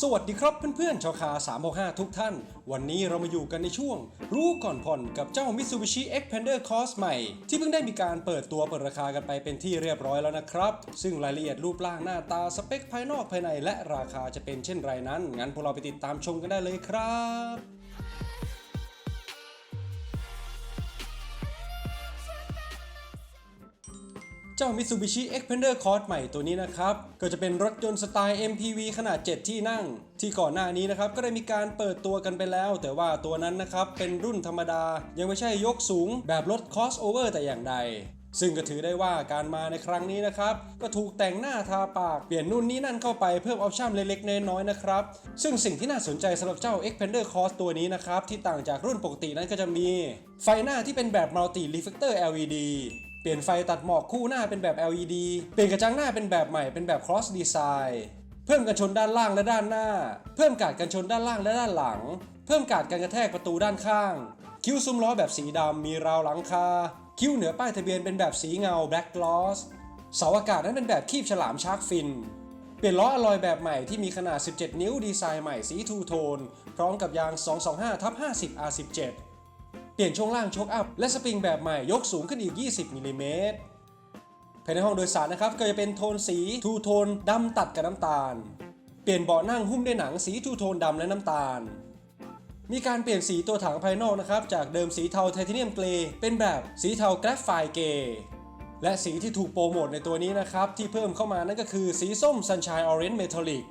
สวัสดีครับเพื่อนๆชาวคา365 ทุกท่าน วันนี้เรามาอยู่กันในช่วง รู้ก่อนผ่อนกับเจ้า Mitsubishi Xpander Cross ใหม่ ที่เพิ่งได้มีการเปิดตัวเปิดราคากันไปเป็นที่เรียบร้อยแล้วนะครับ ซึ่งรายละเอียดรูปร่างหน้าตาสเปคภายนอกภายในและราคาจะเป็นเช่นไรนั้น งั้นพวกเราไปติดตามชมกันได้เลยครับ เจ้า Mitsubishi Xpander Cross ใหม่ตัวนี้นะครับ ก็จะเป็นรถยนต์สไตล์ MPV ขนาด 7 ที่นั่ง ที่ก่อนหน้านี้นะครับ ก็ได้มีการเปิดตัวกันไปแล้ว แต่ว่าตัวนั้นนะครับ เป็นรุ่นธรรมดา ยังไม่ใช่ยกสูงแบบรถ crossover แต่อย่างใดซึ่งก็ถือได้ว่าการมาในครั้งนี้นะครับ ก็ถูกแต่งหน้าทาปากเปลี่ยนนู่นนี่นั่นเข้าไปเพิ่มออปชั่นเล็กๆน้อยๆนะครับ ซึ่งสิ่งที่น่าสนใจสำหรับเจ้า Xpander Cross ตัวนี้นะครับ ที่ต่างจากรุ่นปกตินั้นก็จะมี ไฟหน้าที่เป็นแบบ Multi Reflector LED เปลี่ยนไฟตัดหมอกคู่หน้าเป็นแบบ LED เปลี่ยนกระจังหน้าเป็นแบบใหม่เป็นแบบ cross design เพิ่มกันชนด้านล่างและด้านหน้า เพิ่มการกันชนด้านล่างและด้านหลัง เพิ่มการกันกระแทกประตูด้านข้าง คิ้วซุ้มล้อแบบสีดำมีราวหลังคา คิ้วเหนือป้ายทะเบียนเป็นแบบสีเงา black gloss เสาอากาศนั้นเป็นแบบคีบฉลามชาร์กฟิน เปลี่ยนล้ออลลอยแบบใหม่ที่มีขนาด 17 นิ้วดีไซน์ใหม่สีทูโทน พร้อมกับยาง 225ทับ50 R17 เปลี่ยนช่วงล่างโชคอัพ และสปริงแบบใหม่ยกสูงขึ้นอีก 20มิลลิเมตรภายในห้องโดยสารนะครับก็จะเป็นโทนสีทูโทนดำตัดกับน้ำตาล เปลี่ยนเบาะนั่งหุ้มด้วยหนังสีทูโทนดำและน้ำตาล มีการเปลี่ยนสีตัวถังภายนอกนะครับจากเดิมสีเทาไทเทเนียมเกรย์เป็นแบบสีเทาแกรฟไฟเกย์และสีที่ถูกโปรโมทในตัวนี้นะครับที่เพิ่มเข้ามานั่นก็คือสีส้ม Sunshine Orange Metallic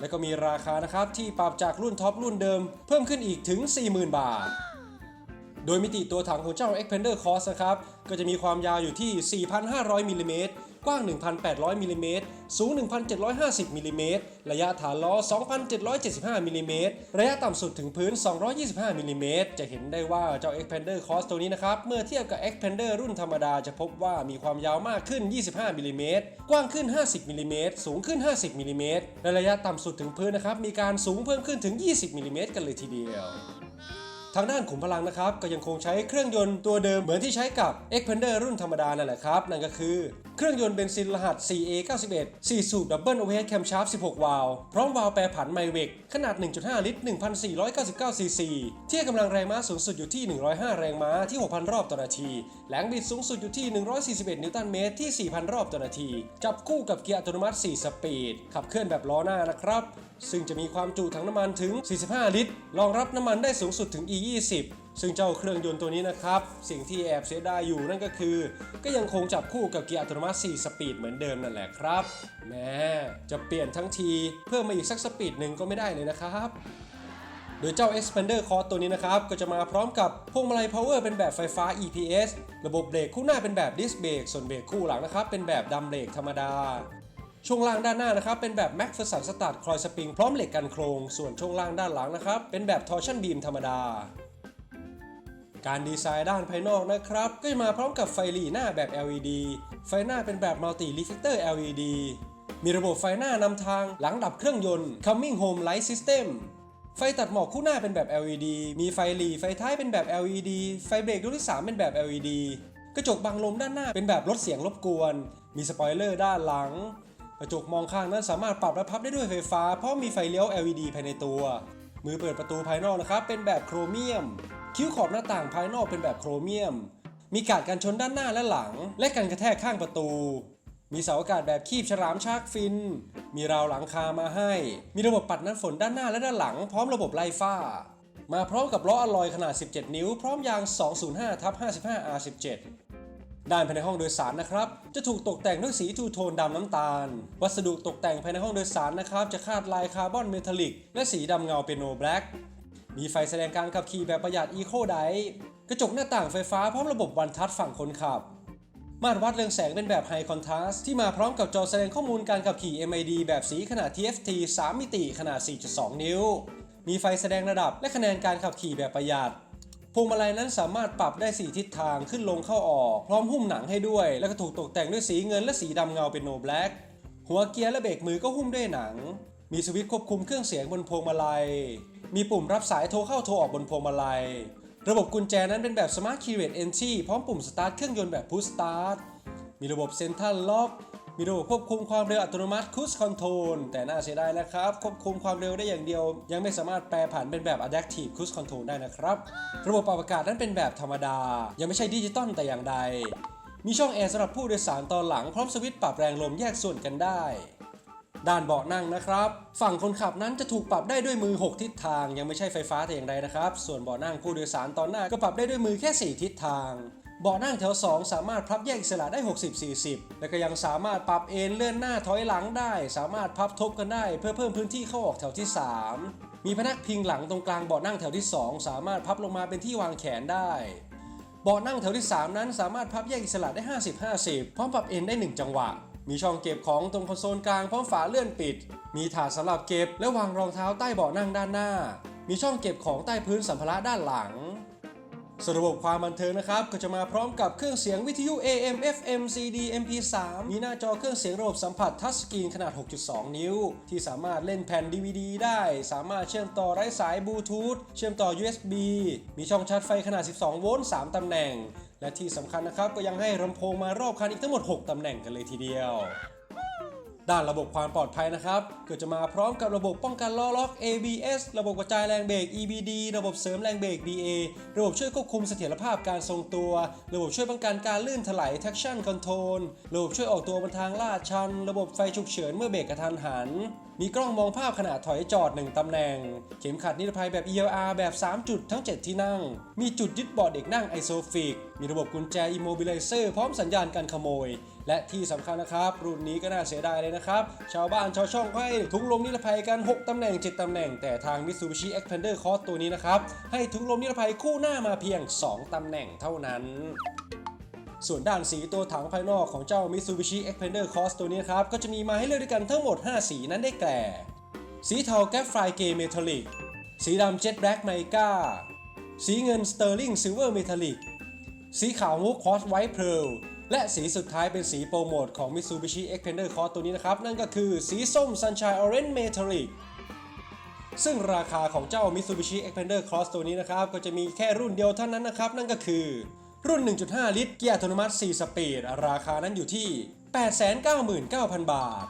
และก็มีราคานะครับที่ปรับจากรุ่นท็อปรุ่นเดิมเพิ่มขึ้นอีกถึง 40,000 บาท โดยมิติตัวถังของเจ้า Expander Cross นะครับ ก็จะมีความยาวอยู่ที่ 4,500มิลลิเมตรกว้าง 1,800มิลลิเมตรสูง 1,750มิลลิเมตรระยะฐานล้อ 2,775มิลลิเมตรระยะต่ำสุดถึงพื้น 225มิลลิเมตรจะเห็นได้ว่าเจ้า Expander Cross ตัวนี้นะครับ เมื่อเทียบกับ Expander รุ่นธรรมดาจะพบว่ามีความยาวมากขึ้น 25มิลลิเมตรกว้างขึ้น 50มิลลิเมตรสูงขึ้น 50มิลลิเมตรและระยะต่ำสุดถึงพื้นนะครับ มีการสูงเพิ่มขึ้นถึง 20มิลลิเมตรกันเลยทีเดียว ทางด้านขุมพลังนะครับก็ยังคงใช้เครื่องยนต์ตัวเดิมเหมือนที่ใช้กับ Xpander รุ่นธรรมดานั่นแหละครับ นั่นก็คือเครื่องยนต์เบนซินรหัส 4A91 4 สูบดับเบิลโอเวอร์แคมชาร์ป16 วาล์วพร้อมวาล์วแปรผันไมเวกขนาด 1.5 ลิตร 1,499ซีซีที่ให้กำลังแรงม้าสูงสุดอยู่ที่ 105 แรงม้าที่ 6,000 รอบต่อนาทีแรงบิดสูงสุดอยู่ที่ 141 นิวตันเมตรที่ 4,000 รอบต่อนาที จับคู่กับเกียร์อัตโนมัติ 4 สปีด ขับเคลื่อนแบบล้อหน้านะครับ ซึ่งจะมีความจุถังน้ำมันถึง 45 ลิตรรองรับน้ำมันได้สูงสุดถึง20 ซึ่งเจ้าเครื่องยนต์ตัวนี้นะครับ สิ่งที่แอบเสียดายอยู่นั่นก็คือ ก็ยังคงจับคู่กับเกียร์อัตโนมัติ 4 สปีดเหมือนเดิมนั่นแหละครับแม้จะเปลี่ยนทั้งทีเพิ่มมาอีกสักสปีดหนึ่งก็ไม่ได้เลยนะครับโดยเจ้า Expander Cross ตัวนี้นะครับ ก็จะมาพร้อมกับพวงมาลัย Power เป็นแบบไฟฟ้า EPS ระบบเบรกคู่หน้าเป็นแบบ Disc Brake ส่วนเบรกคู่หลังนะครับ เป็นแบบดัมเบรกธรรมดา ช่วงล่างด้านหน้านะครับเป็นแบบ Macpherson Start คลอยสปริงพร้อมเหล็กกันโครงส่วนช่วงล่างด้านหลังนะครับเป็นแบบ Torsion Beam ธรรมดา การดีไซน์ด้านภายนอกนะครับก็จะมาพร้อมกับไฟหลีหน้าแบบ LED ไฟหน้าเป็นแบบ Multi Reflector LED มีระบบไฟหน้านำทางหลังดับเครื่องยนต์ Coming Home Light System ไฟตัดหมอกคู่หน้าเป็นแบบ LED มีไฟหลีไฟท้ายเป็นแบบ LED ไฟเบรกดวงที่ 3 เป็นแบบ LED กระจกบังลมด้านหน้าเป็นแบบลดเสียงรบกวน มีสปอยเลอร์ด้านหลัง กระจกมองข้างนั้นสามารถปรับและพับได้ด้วยไฟฟ้า เพราะมีไฟเลี้ยว LED ภายในตัว มือเปิดประตูภายนอกนะครับเป็นแบบโครเมียม คิ้วขอบหน้าต่างภายนอกเป็นแบบโครเมียม มีการกันชนด้านหน้าและหลัง และกันกระแทกข้างประตู มีเสาอากาศแบบคีบฉลามชาร์กฟิน มีราวหลังคามาให้ มีระบบปัดน้ำฝนด้านหน้าและด้านหลัง พร้อมระบบไล่ฟ้า มาพร้อมกับล้ออลลอยขนาด 17 นิ้ว พร้อมยาง 205ทับ55 R17 ด้านภายในห้องโดยสารนะครับ จะถูกตกแต่งด้วยสีทูโทนดำน้ำตาล วัสดุตกแต่งภายในห้องโดยสารนะครับ จะคาดลายคาร์บอนเมทัลลิก และสีดำเงาเปียโนแบล็กมีไฟแสดงการขับขี่แบบประหยัด Eco d i กระจกหน้าต่างไฟฟ้าพร้อมระบบวันทัชฝั่งคนขับ มาตรวัดเรืองแสงเป็นแบบ High Contrast ที่มาพร้อมกับจอแสดงข้อมูลการขับขี่ MID แบบสีขนาด TFT 3 มิติขนาด 4.2 นิ้ว มีไฟแสดงระดับและคะแนนการขับขี่แบบประหยัด วงมาลัยนั้นสามารถปรับได้ 4 ทิศทางขึ้นลงเข้าออก พร้อมหุ้มหนังให้ด้วย และก็ถูกตกแต่งด้วยสีเงินและสีดำเงาเป็นโนแบล็กหัวเกียร์และเบรกมือก็หุ้มด้วยหนัง มีสวิตช์ควบคุมเครื่องเสียงบนพวงมาลัย มีปุ่มรับสายโทรเข้าโทรออกบนพวงมาลัย ระบบกุญแจนั้นเป็นแบบ Smart Keyless Entry พร้อมปุ่มสตาร์ทเครื่องยนต์แบบ Push Start มีระบบ Central Lock มีระบบควบคุมความเร็วอัตโนมัติ Cruise Control แต่น่าเสียดายนะครับ ควบคุมความเร็วได้อย่างเดียว ยังไม่สามารถแปลผันเป็นแบบ Adaptive Cruise Control ได้นะครับ ระบบปรับอากาศนั้นเป็นแบบธรรมดา ยังไม่ใช่ดิจิตอลแต่อย่างใด มีช่องแอร์สำหรับผู้โดยสารตอนหลังพร้อมสวิตช์ปรับแรงลมแยกส่วนกันได้ด้านเบาะนั่งนะครับ ฝั่งคนขับนั้นจะถูกปรับได้ด้วยมือ 6 ทิศทาง ยังไม่ใช่ไฟฟ้าแต่อย่างใดนะครับ ส่วนเบาะนั่งผู้โดยสารตอนหน้าก็ปรับได้ด้วยมือแค่ 4 ทิศทาง เบาะนั่งแถว 2 สามารถพับแยกอิสระได้ 60-40 และก็ยังสามารถปรับเอนเลื่อนหน้าถอยหลังได้ สามารถพับทบกันได้ เพื่อเพิ่มพื้นที่เข้าออกแถวที่ 3 มีพนักพิงหลังตรงกลางเบาะนั่งแถวที่ 2 สามารถพับลงมาเป็นที่วางแขนได้เบาะนั่งแถวที่ 3 นั้นสามารถพับแยกอิสระได้ 50-50 พร้อมปรับเอนได้ 1 จังหวะ มีช่องเก็บของตรงคอนโซลกลางพร้อมฝาเลื่อนปิด มีถาดสำหรับเก็บและวางรองเท้าใต้เบาะนั่งด้านหน้า มีช่องเก็บของใต้พื้นสัมภาระด้านหลัง สระบบความบันเทิงนะครับ ก็จะมาพร้อมกับเครื่องเสียงวิทยุ AM FM CD MP3 มีหน้าจอเครื่องเสียงระบบสัมผัสทัชสกรีนขนาด 6.2 นิ้ว ที่สามารถเล่นแผ่น DVD ได้ สามารถเชื่อมต่อไร้สายบลูทูธเชื่อมต่อ USB มีช่องชาร์จไฟขนาด 12 โวลต์ 3 ตำแหน่ง และที่สำคัญนะครับก็ยังให้ลำโพงมารอบคันอีกทั้งหมด 6 ตำแหน่งกันเลยทีเดียว ด้านระบบความปลอดภัยนะครับก็จะมาพร้อมกับระบบป้องกันล้อล็อก ABS ระบบกระจายแรงเบรก EBD ระบบเสริมแรงเบรก BA ระบบช่วยควบคุมเสถียรภาพการทรงตัว ระบบช่วยป้องกันการลื่นถลาย traction control ระบบช่วยออกตัวบนทางลาดชัน ระบบไฟฉุกเฉินเมื่อเบรกกระทันหัน มีกล้องมองภาพขณะถอยจอด 1 ตำแหน่ง เข็มขัดนิรภัยแบบ ELR แบบ 3 จุดทั้ง 7 ที่นั่ง มีจุดยึดเบาะเด็กนั่ง Isofix มีระบบกุญแจ Immobilizer พร้อมสัญญาณการขโมย และที่สำคัญนะครับ รุ่นนี้ก็น่าเสียดายเลยนะครับ ชาวบ้านชาวช่องก็ให้ถุงลมนิรภัยกัน 6ตำแหน่ง 7ตำแหน่ง แต่ทาง Mitsubishi Xpander Cross ตัวนี้นะครับ ให้ถุงลมนิรภัยคู่หน้ามาเพียง 2ตำแหน่งเท่านั้นส่วนด้านสีตัวถังภายนอกของเจ้า Mitsubishi Xpander Cross ตัวนี้ครับ ก็จะมีมาให้เลือกด้วยกันทั้งหมด 5 สีนั้นได้แก่ สีเทาแกฟไฟเกเมทัลลิก สีดำเจ็ t แบล็กไมกาสีเงินสเตอร์ลิงซิลเวอร์เมทัลลิก สีขาวมุกคอสไวท์เพล และสีสุดท้ายเป็นสีโปรโมทของ Mitsubishi Xpander Cross ตัวนี้นะครับ นั่นก็คือสีส้ม Sunshine Orange Metallic ซึ่งราคาของเจ้า Mitsubishi Xpander Cross ตัวนี้นะครับ ก็จะมีแค่รุ่นเดียวเท่านั้นนะครับ นั่นก็คือรุ่น 1.5 ลิตร เกียร์อัตโนมัติ 4 สปีด ราคานั้นอยู่ที่ 899,000 บาท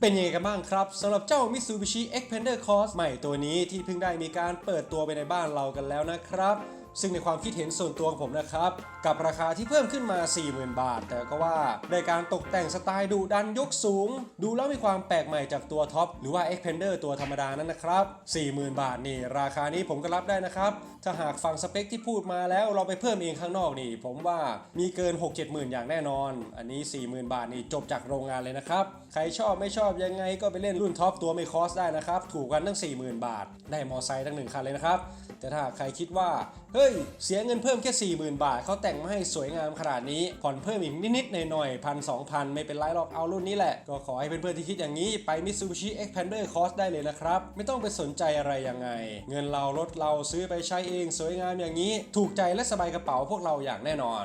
เป็นยังไงกันบ้างครับสำหรับเจ้า Mitsubishi Xpander Cross ใหม่ตัวนี้ที่เพิ่งได้มีการเปิดตัวไปในบ้านเรากันแล้วนะครับ ซึ่งในความคิดเห็นส่วนตัวของผมนะครับ กับราคาที่เพิ่มขึ้นมา 40,000 บาท แต่ก็ว่าได้การตกแต่งสไตล์ดุดันยกสูง ดูแล้วมีความแปลกใหม่จากตัวท็อปหรือว่า Xpander ตัวธรรมดานั้นนะครับ 40,000 บาทนี่ราคานี้ผมก็รับได้นะครับ ถ้าหากฟังสเปคที่พูดมาแล้วเราไปเพิ่มเองข้างนอกนี่ ผมว่ามีเกิน 6-7หมื่นอย่างแน่นอน อันนี้ 40,000 บาทนี่จบจากโรงงานเลยนะครับใครชอบไม่ชอบยังไงก็ไปเล่นรุ่นท็อปตัวไม่คอสได้นะครับถูกกันตั้ง40,000 บาท ได้มอไซค์ตั้งหนึ่งคันเลยนะครับแต่ถ้าใครคิดว่า เฮ้ย เสียเงินเพิ่มแค่ 40,000 บาท เขาแต่งมาให้สวยงามขนาดนี้ ผ่อนเพิ่มอีกนิดๆหน่อยๆพันสองพันไม่เป็นไรหรอกเอารุ่นนี้แหละ ก็ขอให้เพื่อนๆที่คิดอย่างนี้ไป Mitsubishi Xpander Cross ได้เลยนะครับ ไม่ต้องไปสนใจอะไรยังไง เงินเรารถเราซื้อไปใช้เองสวยงามอย่างนี้ ถูกใจและสบายกระเป๋าพวกเราอย่างแน่นอน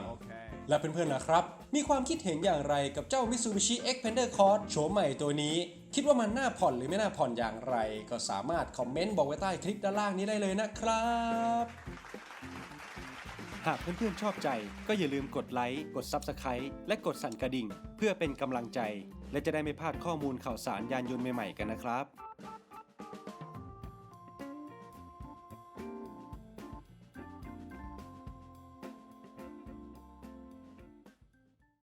และเพื่อนๆนะครับ มีความคิดเห็นอย่างไรกับเจ้า Mitsubishi Xpander Cross โฉมใหม่ตัวนี้ คิดว่ามันน่าผ่อนหรือไม่น่าผ่อนอย่างไร ก็สามารถคอมเมนต์บอกไว้ใต้คลิปด้านล่างนี้ได้เลยนะครับ หากเพื่อนๆชอบใจก็อย่าลืมกดไลค์ กด Subscribe และกดสั่นกระดิ่ง เพื่อเป็นกำลังใจ และจะได้ไม่พลาดข้อมูลข่าวสารยานยนต์ใหม่ๆกันนะครับ